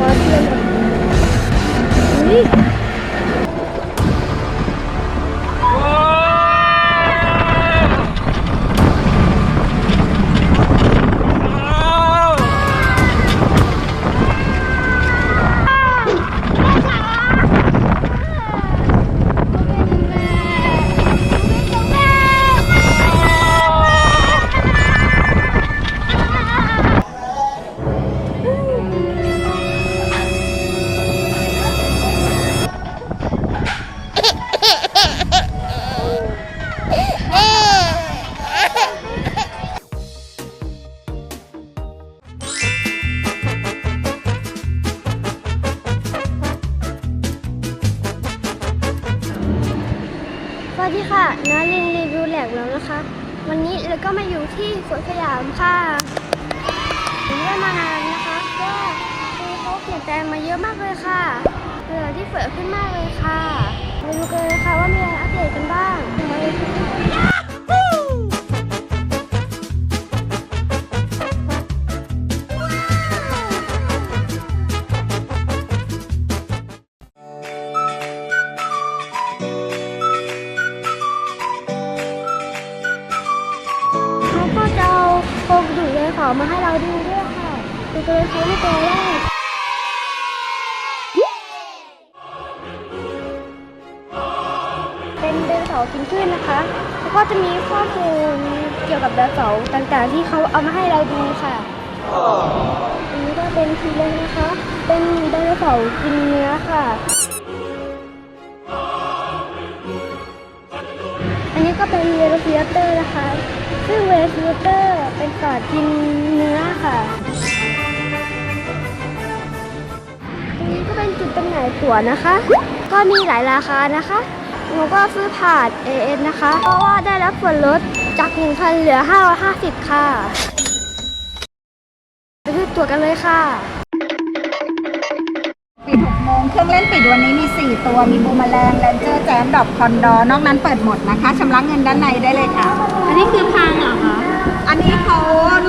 ข ที่สวนสยามค่ะผมได้มานานนะคะก็คือเขาเปลี่ยนแปลงมาเยอะมากเลยค่ะเรือที่เฟื่อขึ้นมากเลยค่ะมาดูกันเลยค่ะว่ามีอะไรอัปเดตกันบ้าง ดูดเลยของมาให้เราดูด้วยค่ะดูกันเลยค่ะว่าตัวแรกเป็นไดโนเสากินพืชนนะคะ แล้วก็จะมีข้อมูลเกี่ยวกับไดโนเสาต่างๆ ที่เขาเอามาให้เราดูค่ะอันนี้ก็เป็นทีเล็กนะคะ เป็นไดโนเสาร์กินเนื้อค่ะ อันนี้ก็เป็นเวโรซิเตอร์นะคะ ซึ่งเวโรซิเตอร์เป็นสัตว์กินเนื้อค่ะ ตรงนี้ก็เป็นจุดจำหน่ายตั๋วนะคะ ก็มีหลายราคานะคะ หนูก็ซื้อผ่าน AN นะคะ เพราะว่าได้รับส่วนลดจาก 1,000 เหลือ 550 ค่ะ ไปซื้อตั๋วกันเลยค่ะ เครื่องเล่นปิดวันนี้มี 4 ตัว มีบูมแมลงแรนเจอร์แจมดอกคอนดอร์นอกนั้นเปิดหมดนะคะชำระเงินด้านในได้เลยค่ะ อันนี้คือพังเหรอคะ อันนี้เขา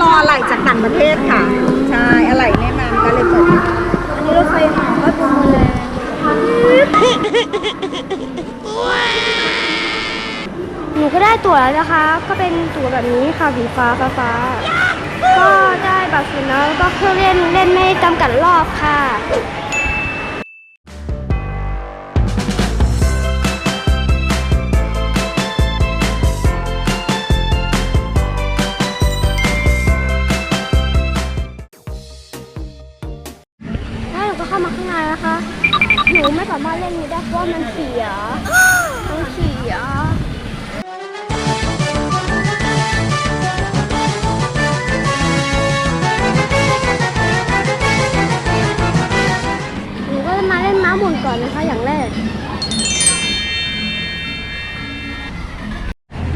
รออะไหล่จากต่างประเทศค่ะ ใช่ อะไหล่ไม่มาก็เลยเปิด อันนี้รถไฟเหาก็ดูเลยหนูก็ได้ตั๋วแล้วนะคะ ก็เป็นตั๋วแบบนี้ค่ะสีฟ้าฟ้าฟ้าก็ได้บัตรสุนัขแล้วก็เครื่องเล่นเล่นไม่จำกัดรอบค่ะ ว่ามันเสียมันเสียหนูก็จะมาเล่นม้าหมุนก่อนนะคะอย่างแรก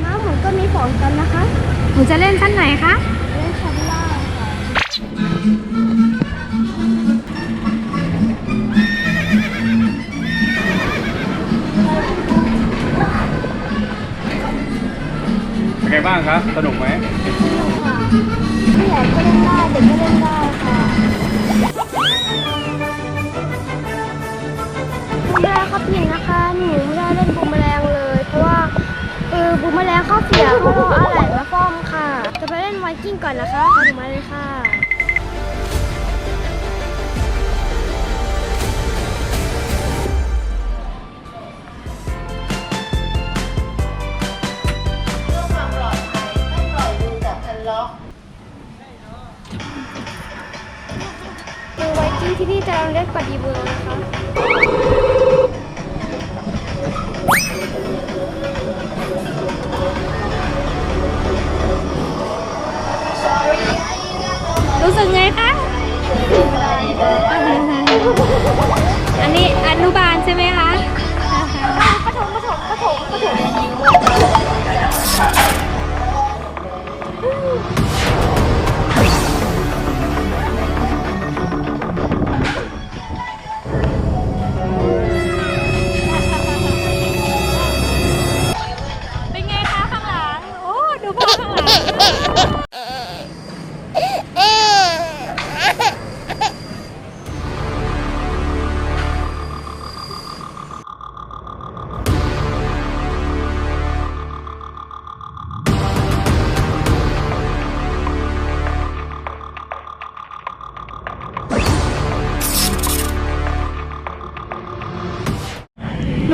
ม้าหมุนก็มีสองกันนะคะ หนูจะเล่นชั้นไหนคะ คะสนุกไหมค่ะผู้ใหญ่ก็เล่นได้เด็กก็เล่นได้ค่ะบูมแมลงเขาเปลี่ยนนะคะหนูไม่ได้เล่นบูมแมลงเลย เพราะว่าเออบูมแมลงเขาเสียเพรา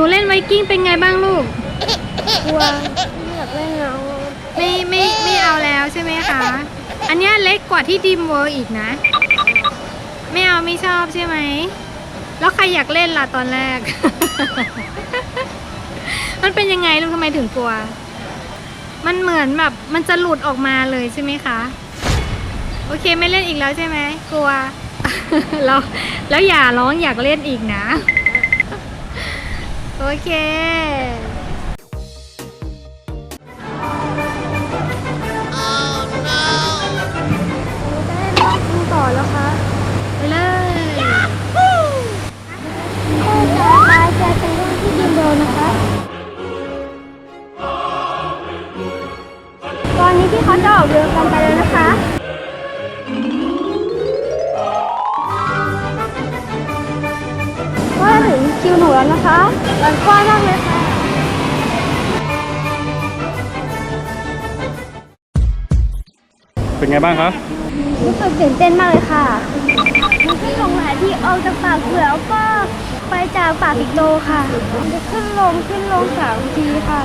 นูเล่นไวกิ้งเป็นไงบ้างลูก กลัวไม่อยากเล่นแล้วไม่ไม่ไม่เอาแล้วใช่ไหมคะ อันเนี้ยเล็กกว่าที่ดีมเวิร์อีกนะ ไม่เอาไม่ชอบใช่ไหม แล้วใครอยากเล่นล่ะตอนแรก มันเป็นยังไงลูกทำไมถึงกลัว มันเหมือนแบบมันจะหลุดออกมาเลยใช่ไหมคะ โอเคไม่เล่นอีกแล้วใช่ไหมกลัว แล้วแล้วอย่าร้องอยากเล่นอีกนะ โอเค บ้างครับรู้สึกตื่นเต้นมากเลยค่ะมันขึ้นลงหลายที่ออกจากปากเสือแล้วก็ไปจากปากสิงโตค่ะมันจะขึ้นลงขึ้นลงสามทีค่ะ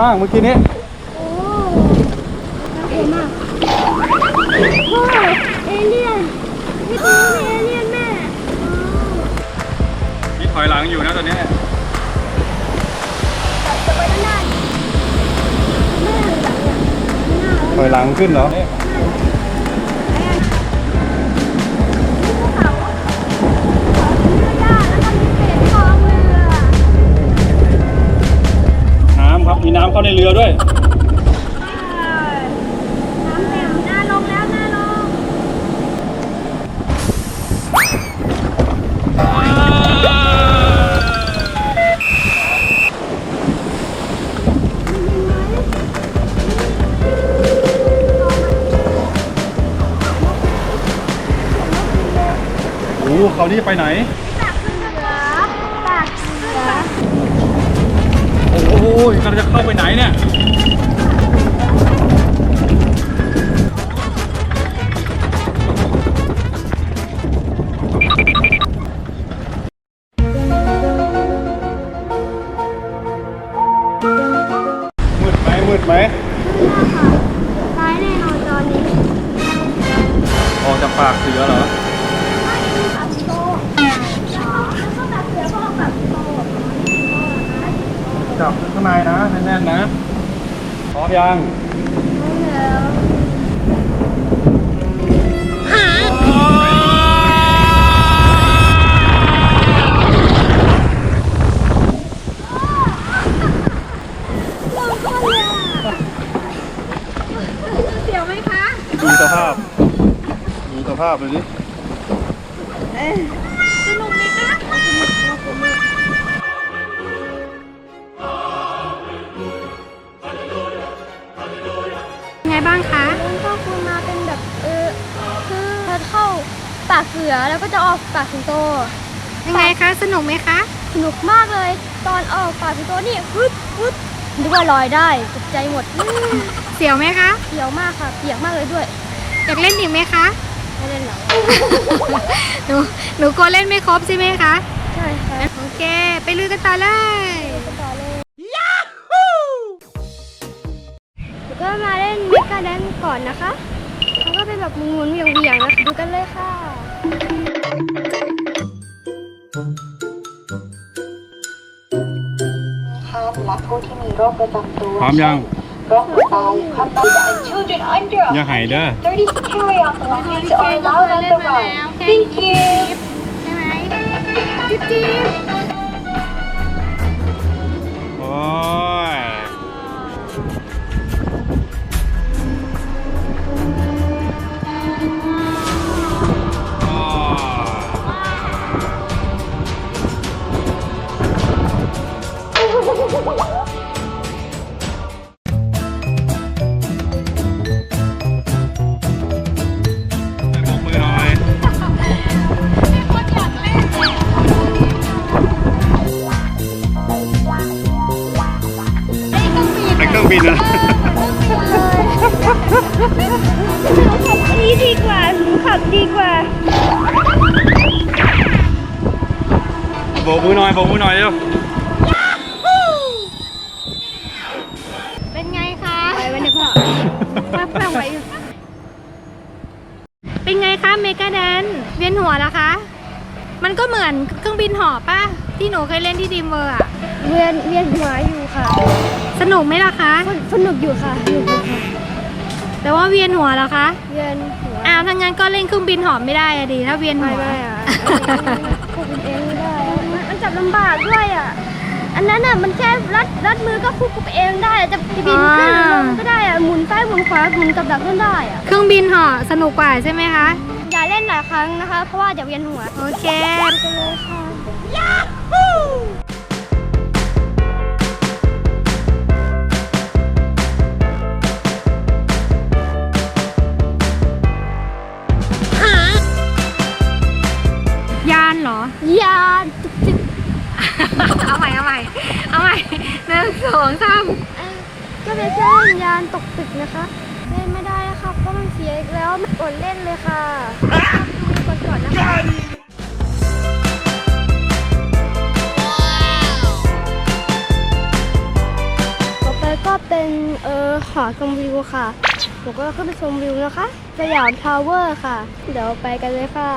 บ้างเมื่อกี้นี้โอ้น่ากลัวมากโอ้เอเลี่ยนพี่ตูนเอเลี่ยนแม่นี่ถอยหลังอยู่นะตอนนี้จะไปด้านหน้าแม่หลังเนี่ยหน้า ถอยหลังขึ้นเหรอ มีน้ำเข้าในเรือด้วย น้ำเต็มหน้าลงแล้วหน้าลง โอ้โหเขาวนี่ไปไหน ตักขึ้นเรือตักเรือ โอ้โหกำลังจะเข้าไปไหนเนี่ย ยังแล้วเสียวไหมคะ ดูสภาพ ดูสภาพเลยดิ ไงบ้างคะมันก็คุณมาเป็นแบบเออคือจะเข้าปากเสือแล้วก็จะออกปากสิงโต ยังไงคะสนุกไหมคะสนุกมากเลย ตอนออกปากสิงโตนี่ปึ๊บปึ๊บนึกว่าลอยได้ตกใจหมดอื้อเสียวไหมคะเปียกมากค่ะเปียกมากเลยด้วยอยากเล่นอีกไหมคะไม่เล่นหรอกหนูหนูกลัวเล่นไม่ครบใช่ไหมคะใช่ค่ะโอเค ไปลุยกันต่อเลยไปต่อเลย กาแดนก่อนนะคะแล้วก็เป็นแบบหมุนๆเหวี่ยงๆนะคะดูกันเลยค่ะ และผู้ที่มีโรคประจำตัวพร้อมยังโรคหัวใจความดัน Children under อย่าหายเด้อ 30 to carry on the landings are allowed on the run. Thank you. ใช่ไหมจิ๊บจิ๊บ โอ้ ไปวันนี้พ่อพ่อพ่อไหวอยู่เป็นไงคะเมกาแดน เวียนหัวแล้วคะ มันก็เหมือนเครื่องบินเหอป่ะ ที่หนูเคยเล่นที่ดีมเวอร์อะเวียนเวียนหัวอยู่ค่ะสนุกไหมล่ะคะสสนุกอยู่ค่ะสนุกอยู่ค่ะแต่ว่าเวียนหัวแล้วคะ เวียนหัวอ้าวถ้างั้นก็เล่นเครื่องบินเหอไม่ได้อะดีถ้าเวียนหัไม่วได้อะควบคุมเองไม่ได้อะมันมันจับลำบากด้วยอะ อันนั้นอะมันแค่รัดรัดมือก็ควบคุมเองได้อะจะจะบินขึ้นหรือลงก็ได้อะหมุนซ้ายหมุนขวาหมุนกับดักนั่นได้อะเครื่องบินเหอสนุกกว่าใช่ไหมคะ อย่าเล่นหลายครั้งนะคะ เพราะว่าเดี๋ยวเวียนหัว โอเคไปกันเลยค่ะย นึ่งสองสามเอ้ยก็เป็นแค่ยานตกตึกนะคะ เล่นไม่ได้นะคะเพราะมันเสียอีกแล้วไม่กดเล่นเลยค่ะดูก่อนก่อนนะคะต่อไปก็เป็นเออหอชมวิวค่ะผมก็ขึ้นไปชมวิวนะคะสยามทาวเวอร์ค่ะ เดี๋ยวไปกันเลยค่ะ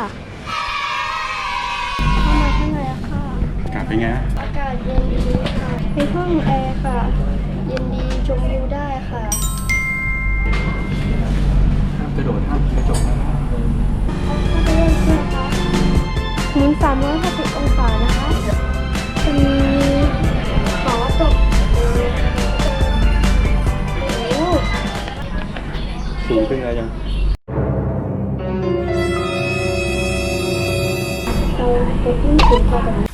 เข้ามาข้างในแล้วค่ะ อากาศเป็นไงฮะอากาศเย็นดีค่ะ ในห้องแอร์ค่ะ เย็นดีชมวิวได้ค่ะกระโดดข้ามกระจกนะหมุน360องศานะคะจะมีขอตกโอ้โหสูงขึ้นอะไรยังเราไปขึ้นสูงกว่าแบบนี้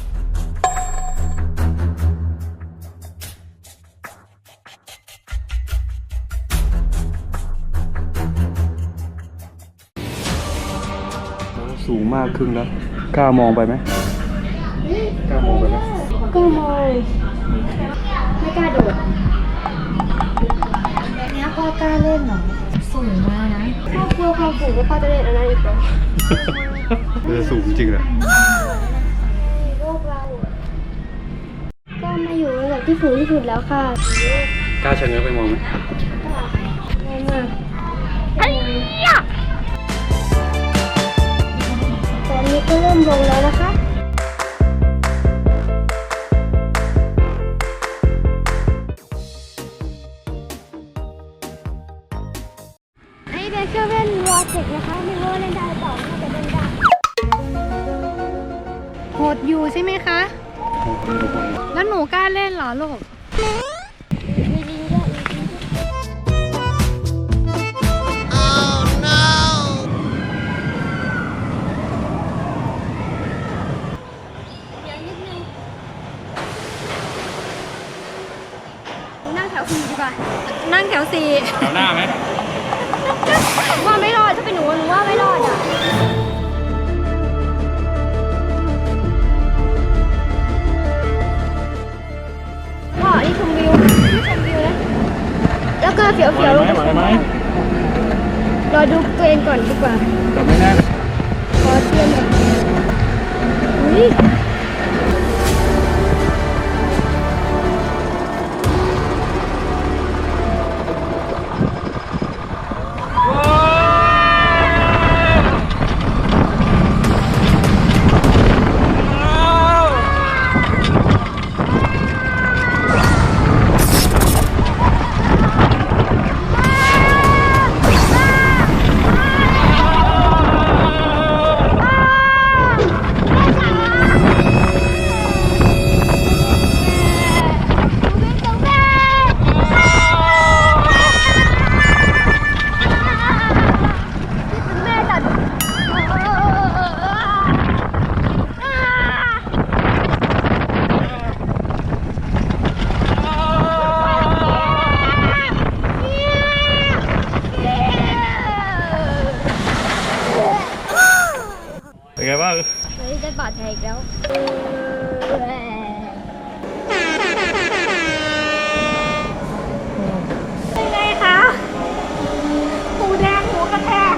สูงมากครึ่งแล้วกล้ามองไปไหมกล้ามองไปไหมก็มองไม่กล้าโดดเนี้ยพ่อกล้าเล่นเหรอสูงมากนะถ้ากลัวความสูงก็พอจะเล่นอันนั้นอีกเหรอเออสูงจริงแหละโลกเราอะก็มาอยู่ระดับที่สูงที่สุดแล้วค่ะกล้าชะเง้อไปมองไหมง่ายมาก ก็เริ่มลงแล้วนะคะอันนี้เป็นเครื่องเล่นวอร์เทคนะคะไม่รู้ว่าเล่นได้หรือเปล่าน่าจะเล่นได้โหดอยู่ใช่ไหมคะโอ้โหแล้วหนูกล้าเล่นเหรอลูก นั่งแถวสี่ดีกว่า นั่งแถวสี่แถวหน้าไหมว่าไม่รอดถ้าเป็นหนูหนูว่าไม่รอดอะพ่ออันนี้ชมวิวนี่ชมวิวนะแล้วก็เขียวไหวเขียวไหมไหวไหมรอดูตัวเองก่อนดีกว่าจับไม่แน่นขอเทียนหน่อย เป็นไงบ้างไม่ได้บาดแผลอีกแล้วเป็นไงคะหูแดงหัวกระแทก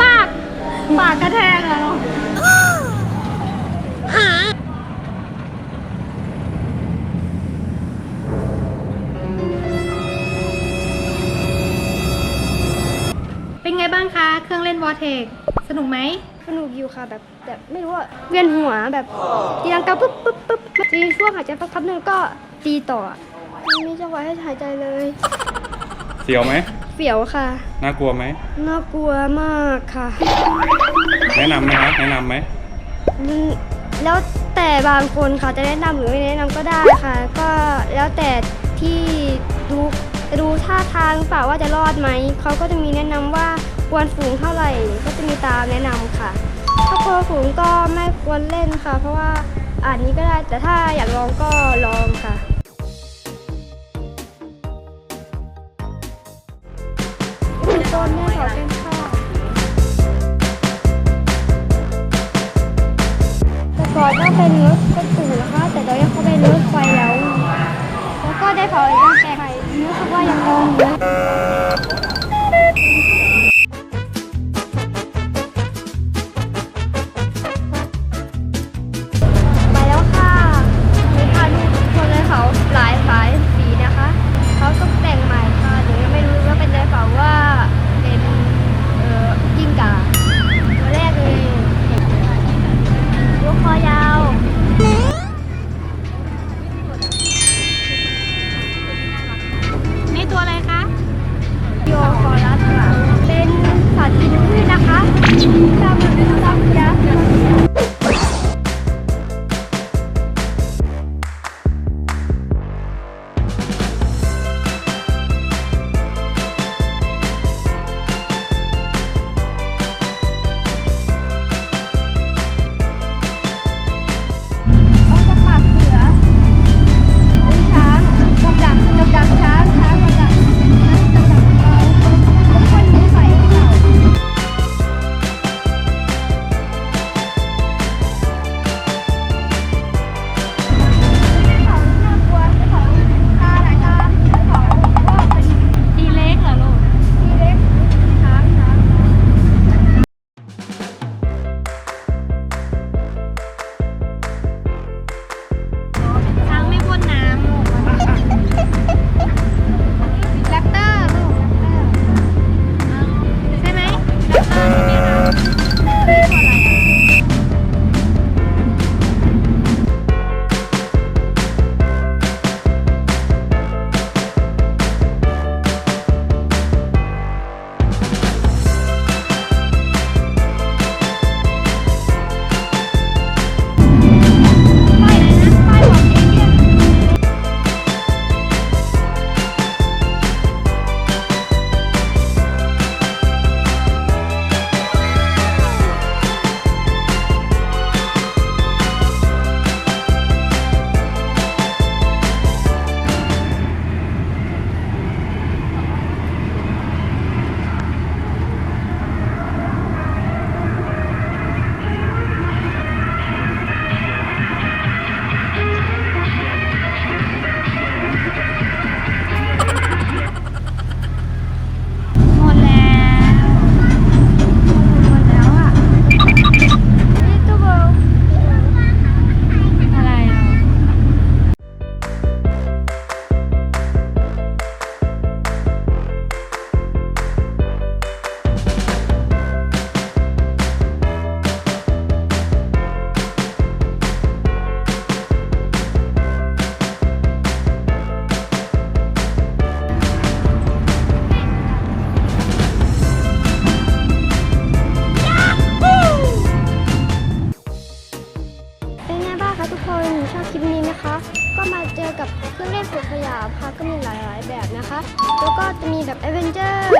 ปากปากกระแทกแล้วเป็นไงบ้างคะ เครื่องเล่นวอเทค กไหมสนุกอยู่ค่ะแบบแบบไม่รู้ว่าเวียนหัวแบบตีลังกาปุ๊บปุ๊บปุ๊บตีช่วงหายใจสักพักหนึ่งก็ตีต่ออะไม่มีจังหวะให้หายใจเลยเสียวไหมเสียวค่ะ น่ากลัวไหมน่ากลัวมากค่ะ แนะนำไหมครับแนะนำไหมอืมแล้วแต่บางคนค่ะจะแนะนำหรือไม่แนะนำก็ได้ค่ะ ก็แล้วแต่ที่ดูจะดูท่าทางเปล่าว่าจะรอดไหมเขาก็จะมีแนะนำว่า ควรฝูงเท่าไหร่ก็จะมีตามแนะนำค่ะ ถ้าควรฝูงก็ไม่ควรเล่นค่ะ เพราะว่าอ่านนี้ก็ได้แต่ถ้าอยากลองก็ลองค่ะ ต้นแม่ขอเป็นข้าวแต่ก่อนก็เป็นรถกระตูนะคะ แต่ตอนนี้เขาเป็นรถไฟแล้ว แล้วก็ได้เผาไอ้ร่างแกไฟรู้สึกว่ายังงงอยู่ Tama, binasak niya. แล้วก็จะมีแบบแอดเวนเจอร์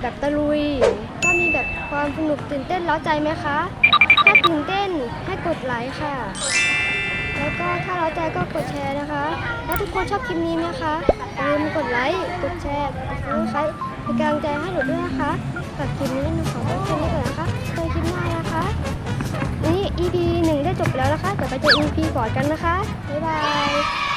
แบบตะลุย ก็มีแบบความสนุกตื่นเต้นเล้าใจไหมคะ ถ้าตื่นเต้นให้กดไลค์ค่ะ แล้วก็ถ้าเล้าใจก็กดแชร์นะคะ แล้วทุกคนชอบคลิปนี้ไหมคะอย่าลืมกดไลค์ กดแชร์กดซับสไครต์เป็นกำลังใจให้หนูด้วยนะคะฝากคลิปนี้หนูขอไว้แค่นี้ก่อนนะคะเจอคลิปหน้านะคะนี่ EP หนึ่งได้จบแล้วนะคะเดี๋ยวไปเจอ EP ก่อนกันนะคะ บ๊ายบาย